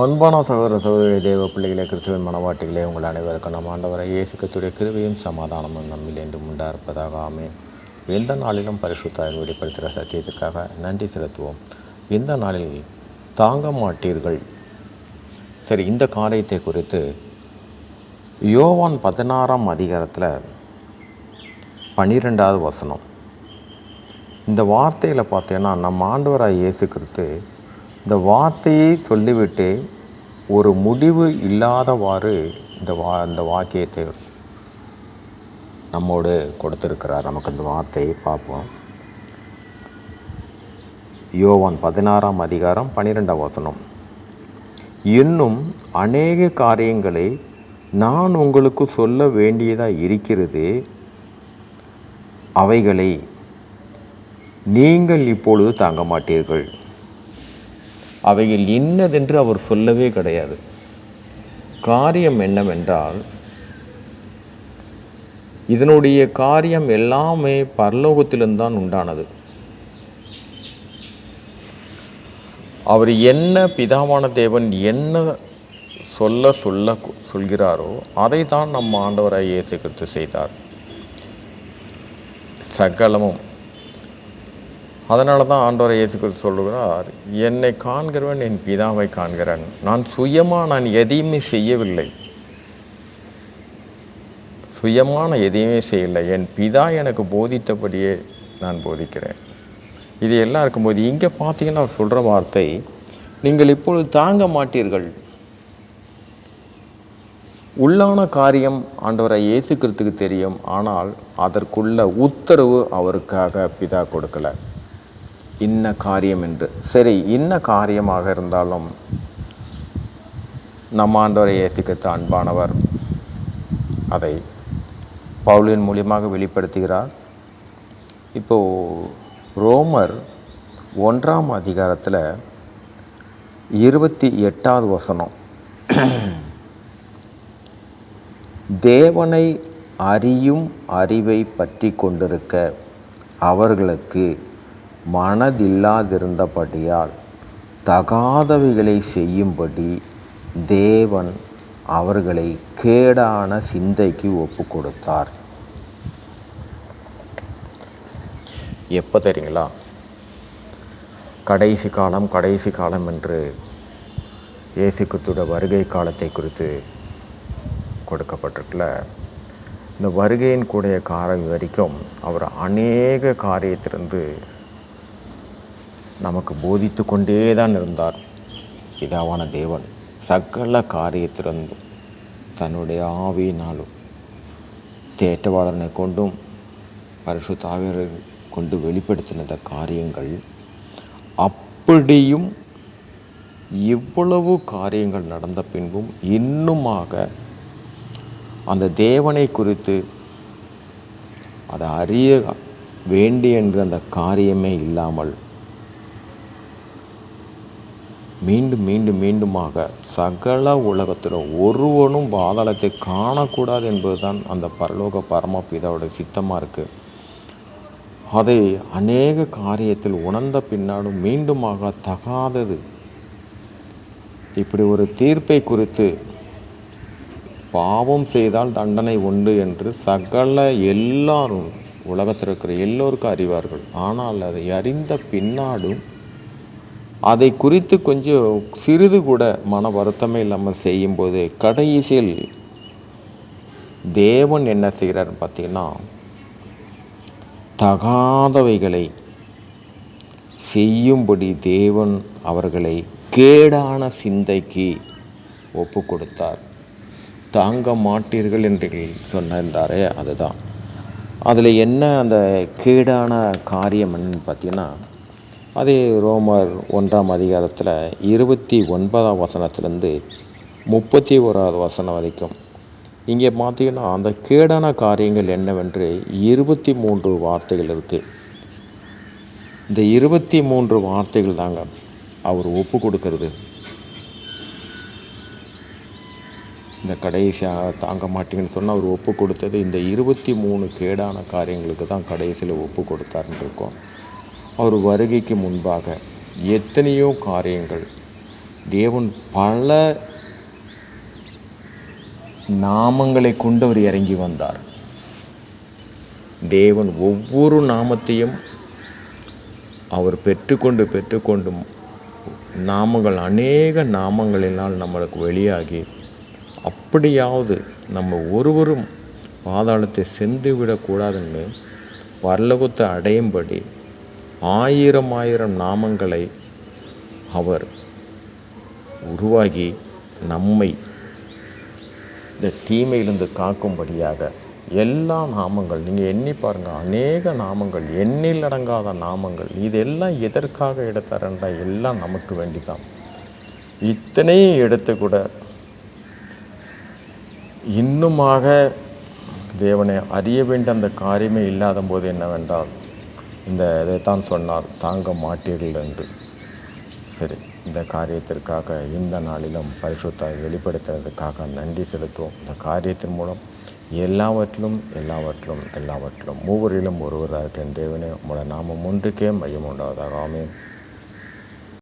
அன்பான சகோதர சகோதரி தேவ பிள்ளைகளே கிறிஸ்துவின் மனவாட்டிகளே உங்கள் அனைவருக்கும் நம் ஆண்டவரை இயேசு கத்துடைய கிருபையும் சமாதானமும் நம்மில் என்றும் உண்டாக இருப்பதாக ஆமே எந்த நாளிலும் பரிசுத்தாய் வெளிப்படுத்துகிற சத்தியத்துக்காக நன்றி செலுத்துவோம். இந்த நாளில் தாங்க மாட்டீர்கள். சரி இந்த காரியத்தை குறித்து யோவான் பதினாறாம் அதிகாரத்தில் பன்னிரெண்டாவது வசனம். இந்த வார்த்தையில் பார்த்தீங்கன்னா நம்ம ஆண்டவராக இயேசு கிறிஸ்து இந்த வார்த்தையை சொல்லிவிட்டு ஒரு முடிவு இல்லாதவாறு இந்த வா இந்த வாக்கியத்தை நம்மோடு கொடுத்துருக்கிறார். நமக்கு இந்த வார்த்தையை பார்ப்போம். யோவான் பதினாறாம் அதிகாரம் பன்னிரெண்டாம் வசனம். இன்னும் அநேக காரியங்களை நான் உங்களுக்கு சொல்ல வேண்டியதாக இருக்கிறது. அவைகளை நீங்கள் இப்பொழுது தாங்க மாட்டீர்கள். அவைகள் இன்னதென்று அவர் சொல்லவே கிடையாது. காரியம் என்னவென்றால் இதனுடைய காரியம் எல்லாமே பரலோகத்திலிருந்தான் உண்டானது. அவர் என்ன பிதாவான தேவன் என்ன சொல்ல சொல்ல சொல்கிறாரோ அதை தான் நம் ஆண்டவராக இயேசு கிறிஸ்து செய்தார். சகலமும் அதனால தான் ஆண்டவரை இயேசுக்கள் சொல்லுகிறார் என்னை காண்கிறவன் என் பிதாவை காண்கிறான். நான் சுயமாக நான் எதையுமே செய்யவில்லை. சுயமான எதையுமே செய்யலை என் பிதா எனக்கு போதித்தபடியே நான் போதிக்கிறேன். இது எல்லாம் இருக்கும்போது இங்கே பார்த்தீங்கன்னா அவர் சொல்கிற வார்த்தை நீங்கள் இப்பொழுது தாங்க மாட்டீர்கள். உள்ளான காரியம் ஆண்டவரை இயேசு கிறிஸ்துக்கு தெரியும் ஆனால் அதற்குள்ள உத்தரவு அவருக்காக பிதா கொடுக்கல. இன்ன காரியம் என்று. சரி இன்ன காரியமாக இருந்தாலும் நம்ம ஆண்டவரை இயேசுக்கித்த அன்பானவர் அதை பவுலின் மூலியமாக வெளிப்படுத்துகிறார். இப்போது ரோமர் ஒன்றாம் அதிகாரத்தில் இருபத்தி எட்டாவது வசனம். தேவனை அறியும் அறிவை பற்றி கொண்டிருக்க அவர்களுக்கு மனதில்லாதிருந்தபடியால் தகாதவைகளை செய்யும்படி தேவன் அவர்களை கேடான சிந்தைக்கு ஒப்பு கொடுத்தார் எப்போ தெரியுங்களா? கடைசி காலம் கடைசி காலம் என்று இயேசுக்குத்தோட வருகை காலத்தை குறித்து கொடுக்கப்பட்டிருக்குல்ல இந்த வருகையின் கூடிய காலம் வரைக்கும் அவர் அநேக காரியத்திலிருந்து நமக்கு போதித்து கொண்டே தான் இருந்தார். பிதாவான தேவன் சகல காரியத்திலிருந்தும் தன்னுடைய ஆவியினாலும் தேட்டவாளனை கொண்டும் பரிசுத்தாவியரை கொண்டு வெளிப்படுத்தின இந்த காரியங்கள் அப்படியும் இவ்வளவு காரியங்கள் நடந்த பின்பும் இன்னுமாக அந்த தேவனை குறித்து அதை அறிய வேண்டிய என்ற அந்த காரியமே இல்லாமல் மீண்டும் மீண்டும் மீண்டுமாக சகல உலகத்தில் ஒருவனும் பாதாளத்தை காணக்கூடாது என்பதுதான் அந்த பரலோக பரமபிதாவோட சித்தமாக இருக்குது அதை அநேக காரியத்தில் உணர்ந்த பின்னாலும் மீண்டுமாக தகாதது. இப்படி ஒரு தீர்ப்பை குறித்து பாவம் செய்தால் தண்டனை உண்டு என்று சகல எல்லாரும் உலகத்தில் இருக்கிற எல்லோருக்கும் அறிவார்கள். ஆனால் அதை அறிந்த பின்னாடும் அதை குறித்து கொஞ்சம் சிறிது கூட மன வருத்தமே இல்லாமல் செய்யும்போது கடைசியில் தேவன் என்ன செய்கிறார்னு பார்த்தீங்கன்னா தகாதவைகளை செய்யும்படி தேவன் அவர்களை கேடான சிந்தைக்கு ஒப்பு கொடுத்தார் தாங்க மாட்டீர்கள் என்று சொன்னிருந்தாரே அதுதான். அதில் என்ன அந்த கேடான காரியம் என்னன்னு பார்த்தீங்கன்னா அதே ரோமர் ஒன்றாம் அதிகாரத்தில் இருபத்தி ஒன்பதாம் வசனத்திலேருந்து முப்பத்தி ஓராவது வசனம் வரைக்கும். இங்கே பார்த்தீங்கன்னா அந்த கேடான காரியங்கள் என்னவென்று இருபத்தி மூன்று வார்த்தைகள் இருக்குது இந்த இருபத்தி மூன்று வார்த்தைகள் தாங்க அவர் ஒப்பு கொடுக்கறது. இந்த கடைசியாக தாங்க மாட்டீங்கன்னு சொன்னால் அவர் ஒப்பு கொடுத்தது இந்த இருபத்தி மூணு கேடான காரியங்களுக்கு தான் கடைசியில் ஒப்பு கொடுத்தாருன்னு இருக்கோம். அவர் வருகைக்கு முன்பாக எத்தனையோ காரியங்கள். தேவன் பல நாமங்களை கொண்டு அவர் இறங்கி வந்தார். தேவன் ஒவ்வொரு நாமத்தையும் அவர் பெற்றுக்கொண்டு பெற்றுக்கொண்டு நாமங்கள் அநேக நாமங்களினால் நம்மளுக்கு வெளியாகி அப்படியாவது நம்ம ஒருவரும் பாதாளத்தை சென்று விடக்கூடாதுன்னு பரலோகத்தை அடையும்படி ஆயிரம் ஆயிரம் நாமங்களை அவர் உருவாகி நம்மை இந்த தீமையிலிருந்து காக்கும்படியாக எல்லா நாமங்கள் நீங்கள் எண்ணி பாருங்கள் அநேக நாமங்கள் எண்ணில் அடங்காத நாமங்கள் இதெல்லாம் எதற்காக எடுத்தாரன்றா எல்லாம் நமக்கு வேண்டிதான். இத்தனையும் எடுத்து கூட இன்னுமாக தேவனை அறிய வேண்டிய அந்த காரியமே இல்லாத போது என்னவென்றால் இந்த இதைத்தான் சொன்னார் தாங்க மாட்டீர்கள் என்று. சரி இந்த காரியத்திற்காக இந்த நாளிலும் பரிசுத்தாய் வெளிப்படுத்துறதுக்காக நன்றி செலுத்துவோம். இந்த காரியத்தின் மூலம் எல்லாவற்றிலும் எல்லாவற்றிலும் எல்லாவற்றிலும் மூவரிலும் ஒருவராக இருக்கிற தேவனே. உங்களோட நாமம் ஒன்றுக்கே மையம் உண்டாவதாக. ஆமென்.